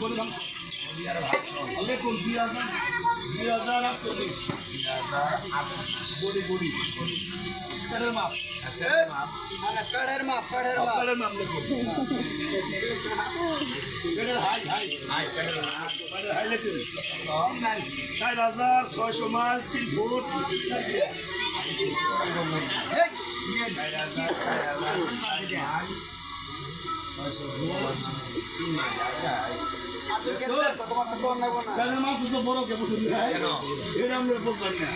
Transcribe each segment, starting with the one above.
গরু মাংস আলে কোন দুই হাজার দুই হাজার আটচল্লিশ গড়ি গড়ি পেটের মাপ পেড়ের মাপ পেড়ের মাপ পেটের মাপ লেখো পেটের হাই হাই পেটের হাই লেখো চার হাজার ছয়শো মাইল তিন ফুট আতুর কেটে তোমার তো বড় কে বসে এটা আমরা বুঝলাম না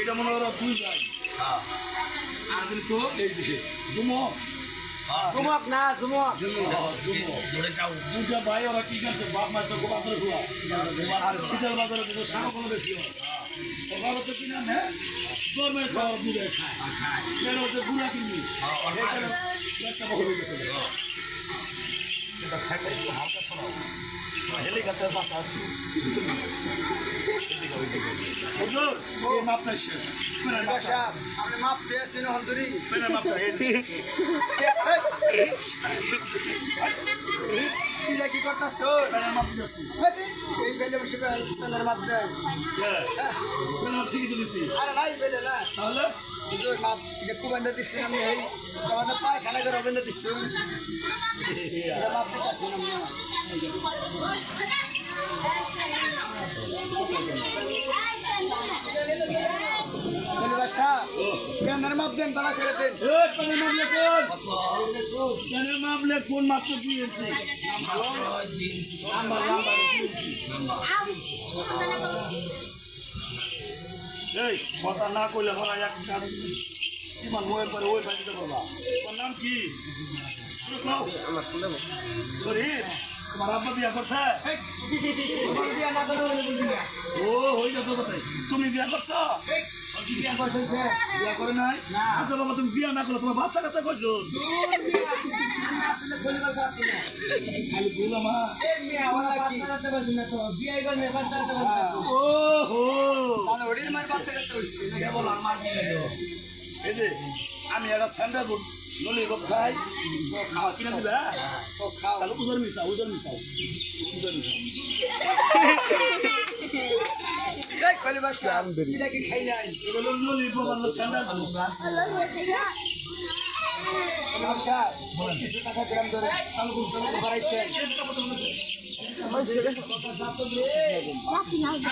এটা মনে করো দুই যায় আর কিন্তু এই যে জুমো জুমক না জুমক দুটা ভাই ওরা কি করছে বাপ মায়ের তো গোবা করে খোয়া আর শীতল বাজারে খায় হুজুর এই মাপটা শেষ পেনের মাপটা সাহেব আপনি মাপ দিয়েছেন হলদুরি পেনের মাপটা এই কি কি করতেছ পেনের মাপ দিয়েছি এই বেলে বসে পেনের মাপ দেয় হ্যাঁ। পেনের মাপ ঠিকই তো দিছি আরে নাই বেলে না। তাহলে? হুজুর মাপ যে কুবেন্দা দিচ্ছি আমি এই তোমাদের পায়খানা করে রবীন্দ্র দিচ্ছি। এটা মাপ দিতেছি আমি। মাপ লেখুন মাত্র দিয়েছি? নাম্বার নাম্বার দিয়েছি এই কথা না কইলে ভরা একটা ইমান মোয়ের পারে ওই বাড়িতে পারবা তোমার নাম কি? শরীর তোমার আব্বা বিয়া করছে? ও হই যাতো কোথায় তুমি বিয়া করছ? বিয়া করে নাই? আচ্ছা বাবা তুমি বিয়া না করলে তোমার বাচ্চা? এই যে আমি একটা স্যান্ডা গুড নলি গপ খাই, খাওয়া কিনা দিবে? ও খাও তাহলে উজর মিশাও উজর মিশাও উজর মিশাও। এই খলিবার সাহেব এটা কি খাই নাই? এগুলো নলি গপ আনলো স্যান্ডা গুড খলিবার সাহেব কিছু টাকা গ্রাম ধরে চালু করছেন বাড়াইছেন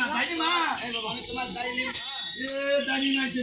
দাইনি মা আমি তোমার দায় নিব এ, দাইনি মাইছে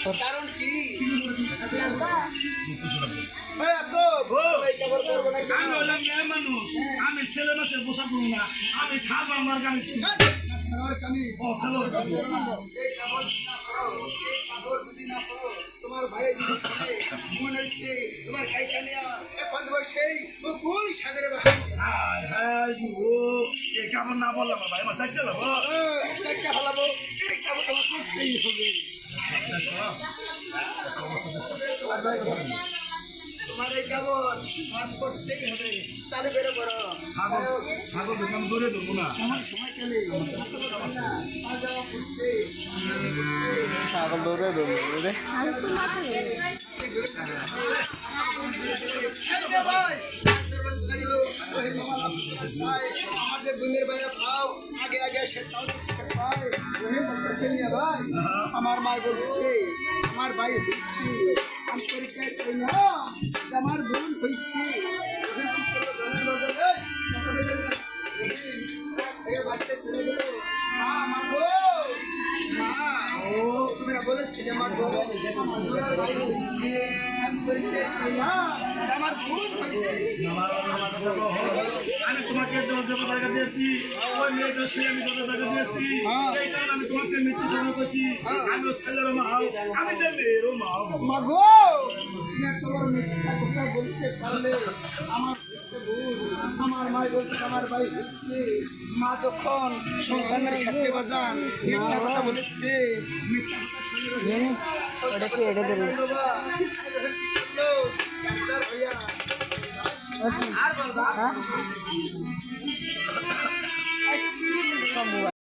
কারণ কি আমি হলাম মেয়ে মানুষ আমি ছেলে বসা করব না আমি খাব আমার করো তোমার ভাইয়ের মনে হচ্ছে তোমার খাইটা নেওয়া এখন তোমার সেই কোন সাগরে বাসা হাই হাই ও এই কাপড় না বললাম ভাই আমার সাইড চালাবো একটা ফলাবো এই কাপড় তোমার এই কাপড় তোমার করতেই হবে। চালু বেরো করো ছাগল ছাগল আমি ধরে দেবো না। আমার সময় আর যাওয়া করতে আমাদের বোনের ভাইয়া পাও। আগে আগে সে পায়। বলতেছে না আমার মা বলছে, আমার ভাই হয়েছে আমি পরীক্ষায় না আমার বোন হয়েছে আমার বোন আমার ভাই হয়েছে আমি পরীক্ষায় আমার আমি তোমাকে দেবো টাকা দিয়েছি ওই মেয়েটার সে আমি দশ টাকা দিয়েছি এই কারণে আমি তোমাকে মৃত্যু জমা করছি আমি ওর ছেলেরও মা হও আমি যে মেয়েরও মা হও মাগো দিনের তোমার মিথ্যা কথা বলতে পারলে আমার আমার মা বলছে আমার ভাই মা যখন সন্তানের সাথে বাজান মিথ্যা কথা বলেছে মিথ্যা কথা শুনে ওটা কি এটা ধরে ডাক্তার ভাইয়া ¿Qué? ¿Qué? ¿Qué? ¿Qué? ¿Qué? ¿Qué?